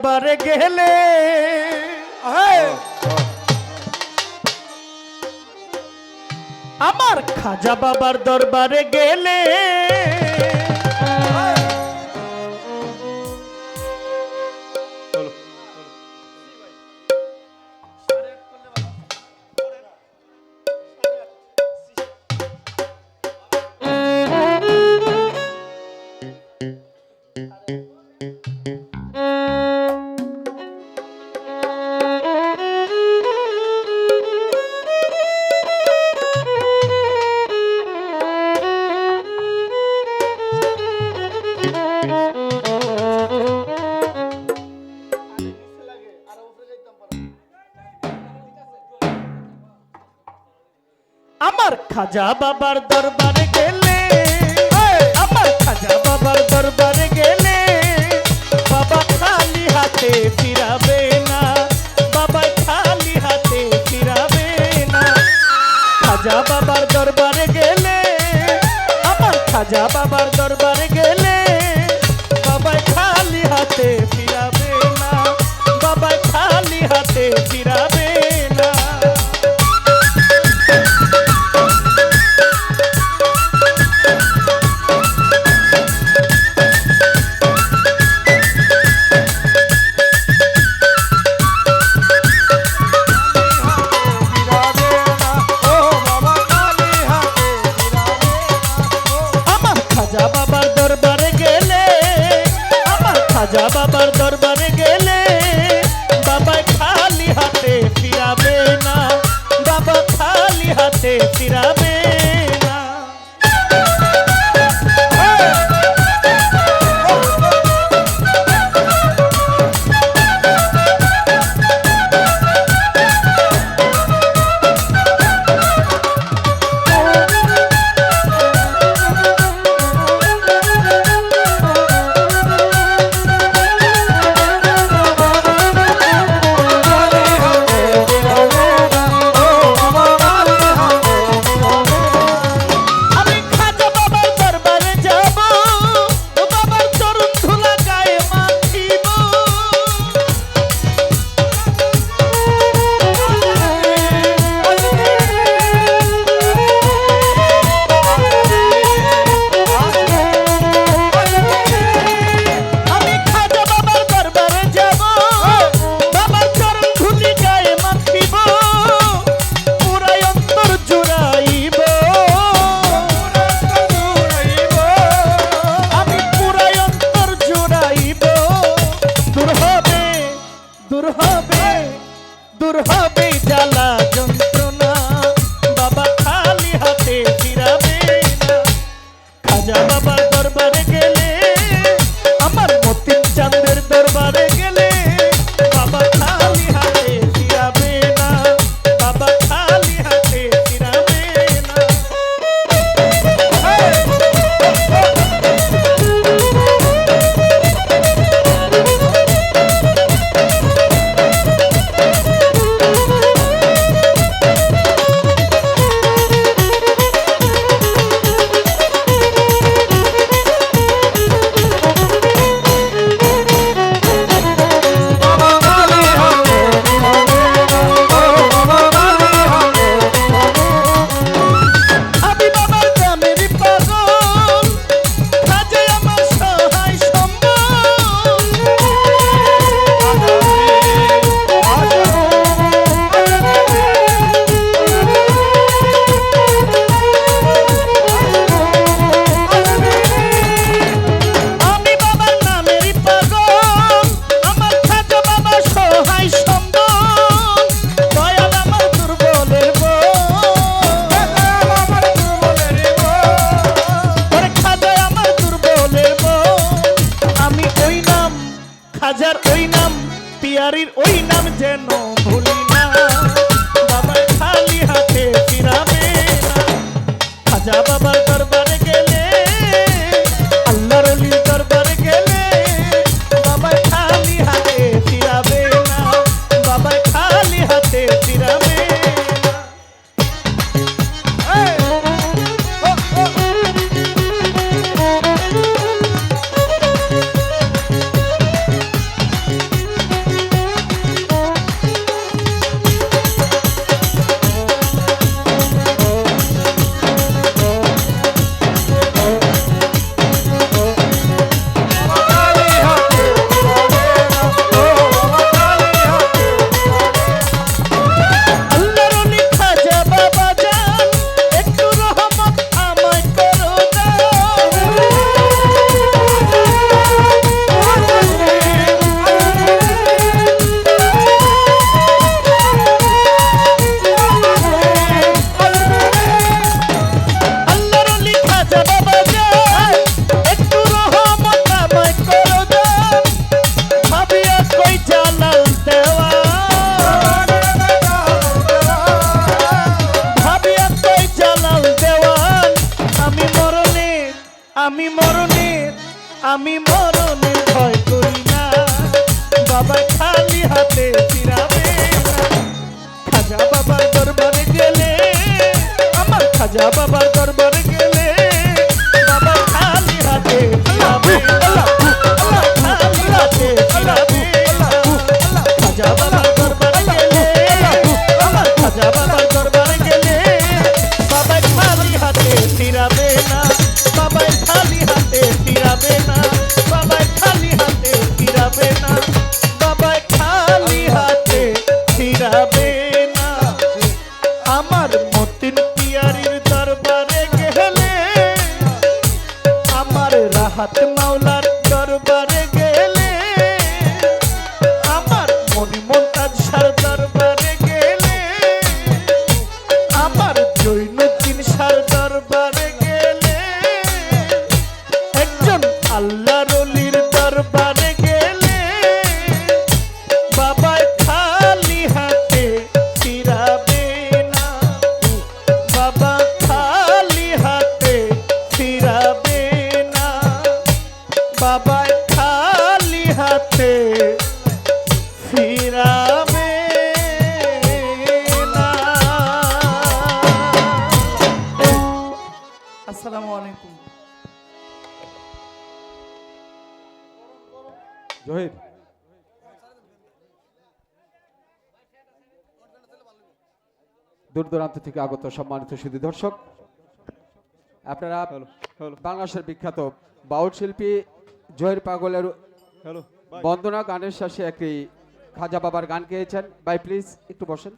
বারে গেলে আমার খাজা বাবার দরবারে গেলে খাজা বাবার দরবারে গেলে। আমার খাজা বাবার দরবারে গেলে। বাবা খালি হাতে ফিরাবে না। বাবা খালি হাতে ফিরাবে না। খাজা বাবার দরবারে গেলে। আমার খাজা বাবার দরবারে খাজা বাবার দরবারে গেলে বাবা খালি হাতে ফিরাবে না। বাবা খালি হাতে ফিরাবে না আমি মরণের আমি মরণের ভয় করি না। বাবা খালি হাতে ফিরাবে খাজা বাবার দরবারে গেলে, আমার খাজা বাবার দরবারে বাবা খালি আসসালামু আলাইকুম। জহির। দূর দূরান্ত থেকে আগত সম্মানিত সুদী দর্শক আপনারা বাংলাদেশের বিখ্যাত বাউল শিল্পী জয়ের পাগলের বন্দনা গানের শেষে একটি খাজা বাবার গান গেয়েছেন। বাই প্লিজ একটু বসেন।